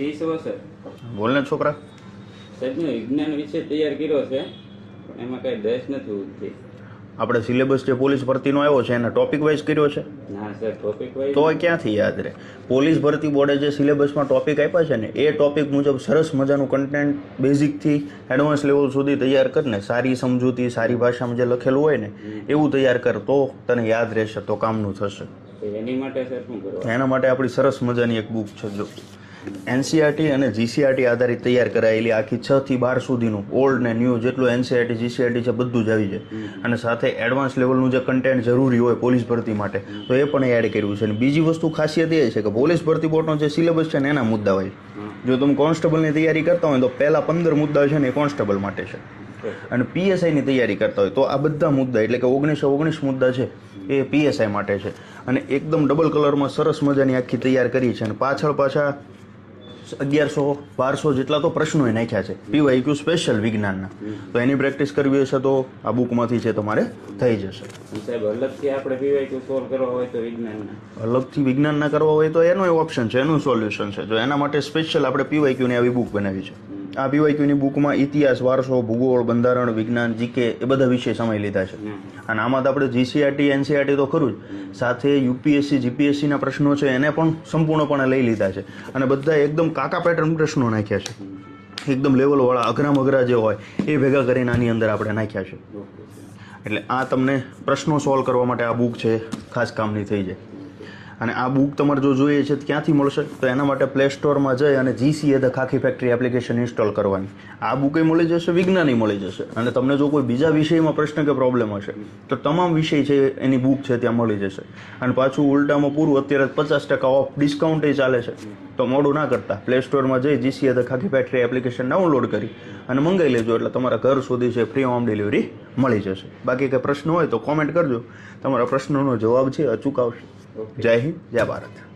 ત્રીસ વર્ષ. બોલને છોકરા. સાહેબ મેં વિજ્ઞાન વિશે તૈયાર કર્યો છે પણ એમાં કઈ દસ નથી ઉઠતી આપણે સિલેબસ જે પોલીસ ભરતીનો આવ્યો છે એને ટોપિક વાઇઝ કર્યો છે? ના સર ટોપિક વાઇઝ તો ક્યાંથી યાદ રહે? પોલીસ ભરતી બોર્ડે જે સિલેબસમાં ટોપિક આપ્યા છે ને એ ટોપિક મુજબ સરસ મજાનું કન્ટેન્ટ બેઝિકથી એડવાન્સ લેવલ સુધી તૈયાર કરીને સારી સમજૂતી સારી ભાષામાં જે લખેલું હોય ને એવું તૈયાર કર તો તને યાદ રહેશે તો કામનું થશે. એની માટે સર શું કરવા એના માટે આપણી સરસ મજાની એક બુક છે જો. એનસીઆરટી અને જીસીઆરટી આધારિત તૈયાર કરાયેલી આખી છ થી બાર સુધીનું ઓલ્ડ ને ન્યૂ જેટલું એનસીઆરટી જીસીઆરટી છે બધું જ આવી જાય અને સાથે એડવાન્સ લેવલનું જે કન્ટેન્ટ જરૂરી હોય પોલીસ ભરતી માટે તો એ પણ એડ કર્યું છે. અને બીજી વસ્તુ ખાસિયત એ છે કે પોલીસ ભરતી બોર્ડનો જે સિલેબસ છે ને એના મુદ્દા હોય જો તમે કોન્સ્ટેબલની તૈયારી કરતા હોય તો પહેલા પંદર મુદ્દા છે ને એ કોન્સ્ટેબલ માટે છે. અને પીએસઆઈની તૈયારી કરતા હોય તો આ બધા મુદ્દા એટલે કે ઓગણીસો ઓગણીસ મુદ્દા છે એ પીએસઆઈ માટે છે. અને એકદમ ડબલ કલરમાં સરસ મજાની આખી તૈયાર કરી છે અને પાછળ પાછા અગિયારસો બારસો જેટલા તો પ્રશ્નો એ નાખ્યા છે. પીવાયક્યુ સ્પેશિયલ વિજ્ઞાનના. તો એની પ્રેક્ટિસ કરવી હશે તો આ બુકમાંથી છે તમારે થઈ જશે. સાહેબ અલગથી આપણે પીવાયક્યુ સોલ્વ કરવા હોય તો વિજ્ઞાનના. અલગથી વિજ્ઞાનના કરવા હોય તો એનો ઓપ્શન છે એનું સોલ્યુશન છે. જો એના માટે સ્પેશિયલ આપણે પીવાયક્યુની આવી બુક બનાવી છે. આ પીવાયક્યુની બુકમાં ઇતિહાસ વારસો ભૂગોળ બંધારણ વિજ્ઞાન જીકે એ બધા વિષય સમય લીધા છે. અને આમાં તો આપણે જીસીઆરટી એનસીઆરટી તો ખરું જ. સાથે યુપીએસસી જીપીએસસીના પ્રશ્નો છે એને પણ સંપૂર્ણપણે લઈ લીધા છે. અને બધા એકદમ કાકા પેટર્ન પ્રશ્નો નાખ્યા છે. એકદમ લેવલવાળા અઘરા જે હોય એ ભેગા કરીને આની અંદર આપણે નાખ્યા છે. એટલે આ તમને પ્રશ્નો સોલ્વ કરવા માટે આ બુક છે ખાસ કામની થઈ જાય. અને આ બુક તમારે જો જોઈએ છે ક્યાંથી મળશે. તો એના માટે પ્લે સ્ટોરમાં જઈ અને G C A the Khakhi factory application install કરવાની. આ બુકે મળી જશે, વિજ્ઞાની મળી જશે. અને તમને જો કોઈ બીજા વિષયમાં પ્રશ્ન કે પ્રોબ્લેમ હશે, તો તમામ વિષય છે એની બુક છે, ત્યાં મળી જશે. અને પાછું ઉલટામાં પૂરું, અત્યારે પચાસ ટકા ઓફ ડિસ્કાઉન્ટ ચાલે છે. તો મોડું ના કરતા. પ્લે સ્ટોરમાં જઈ G C A the Khakhi factory application download કરી અને મંગાવી લેજો એટલે તમારા ઘર સુધી છે ફ્રી હોમ ડિલિવરી મળી જશે. બાકી કંઈ પ્રશ્ન હોય તો કોમેન્ટ કરજો. તમારા પ્રશ્નોનો જવાબ છે અચૂક આવશે. જય હિન્દ જય ભારત.